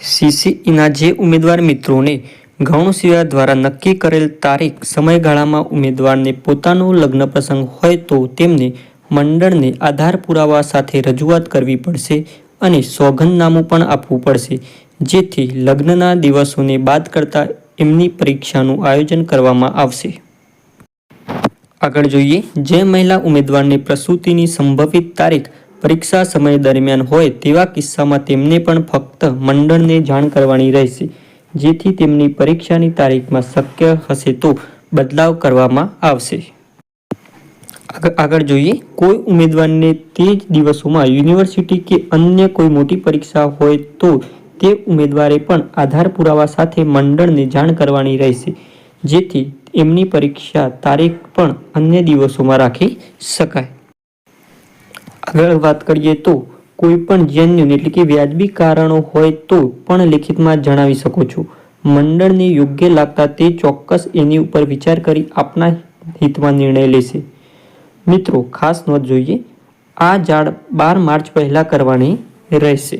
સીસીઈના જે ઉમેદવાર મિત્રોને ગૌણ સેવા દ્વારા નક્કી કરેલ તારીખ સમયગાળામાં ઉમેદવારને પોતાનો લગ્ન પ્રસંગ હોય તો તેમને મંડળને આધાર પુરાવા સાથે રજૂઆત કરવી પડશે અને સોગંદનામું પણ આપવું પડશે. જેથી લગ્નના દિવસોને બાદ કરતા એમની પરીક્ષાનું આયોજન કરવામાં આવશે. આગળ જોઈએ, જે મહિલા ઉમેદવારને પ્રસૂતિની સંભવિત તારીખ પરીક્ષા સમય દરમિયાન હોય તેવા કિસ્સામાં તેમને પણ ફક્ત મંડળને જાણ કરવાની રહેશે. જેથી તેમની પરીક્ષાની તારીખમાં શક્ય હશે તો બદલાવ કરવામાં આવશે. આગ- આગળ જોઈએ. કોઈ ઉમેદવારને તે જ દિવસોમાં યુનિવર્સિટી કે અન્ય કોઈ મોટી પરીક્ષા હોય તો તે ઉમેદવારે પણ આધાર પુરાવા સાથે મંડળને જાણ કરવાની રહેશે. જેથી એમની પરીક્ષા તારીખ પણ અન્ય દિવસોમાં રાખી શકાય. આગળ વાત કરીએ તો કોઈ પણ જેન્યુન એટલે કે વ્યાજબી કારણો હોય તો પણ લેખિતમાં જણાવી શકો છો. મંડળને યોગ્ય લાગતા તે ચોક્કસ એની ઉપર વિચાર કરી આપના હિતમાં નિર્ણય લેશે. મિત્રો, ખાસ નોંધ જોઈએ, આ જાળ બાર માર્ચ પહેલાં કરવાની રહેશે.